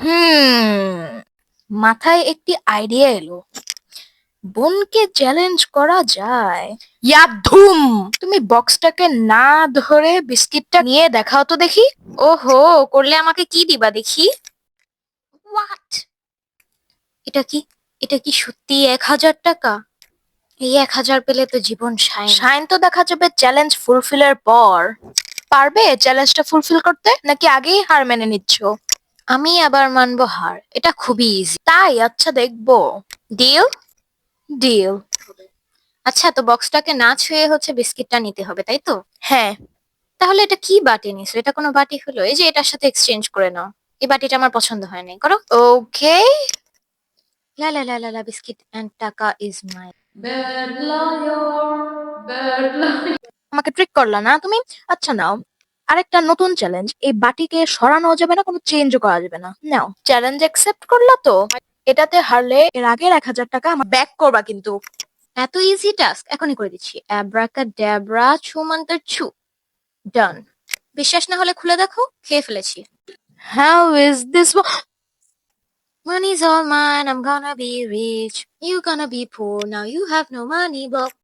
হুম, মাথায় একটি আইডিয়া এলো। বোনকে চ্যালেঞ্জ করা যায়। ইয়া ধুম, তুমি বক্সটাকে না ধরে বিস্কিটটা নিয়ে দেখাও তো দেখি। ওহো, করলে আমাকে কি দিবা দেখি? হোয়াট এটা কি? এটা কি সত্যি এক হাজার টাকা? এই এক হাজার পেলে তো জীবন সায় সাইন তো দেখা যাবে চ্যালেঞ্জ ফুলফিলের পর। পারবে চ্যালেঞ্জটা ফুলফিল করতে? নাকি আগেই হার মেনে নিচ্ছ? আমি আবার মানবো হার। এটা খুবই ইজি তাই আচ্ছা দেখব। ডিল ডিল আচ্ছা তো বক্সটাকে না ছুঁয়ে হচ্ছে বিস্কিটটা নিতে হবে তাই তো? হ্যাঁ। তাহলে এটা কি বাটি নিছো? এটা কোনো বাটি হলো? এই যে এটার সাথে এক্সচেঞ্জ করে নাও। এই বাটিটা আমার পছন্দ হয় নাই। করো। ওকে লা লা লা লা লা biscuit and taka is my. আমাকে ট্রিক করলা না তুমি? আচ্ছা নাও। আরেকটা নতুন চ্যালেঞ্জ এই বাটিকে সরানো যাবে না কোনো চেঞ্জও করা যাবে না। নাও চ্যালেঞ্জ অ্যাকসেপ্ট করলা তো? এটাতে হারলে এর আগের এক হাজার টাকা আমার ব্যাক করবা কিন্তু। এত ইজি টাস্ক এখনই করে দিচ্ছি। অ্যাব্রাকা ড্যাব্রা ছু মন্তর ছু ডান বিশ্বাস না হলে খুলে দেখো খেয়ে ফেলেছি। How is this Money's all mine, I'm gonna be rich. You gonna be poor, now you have no money, but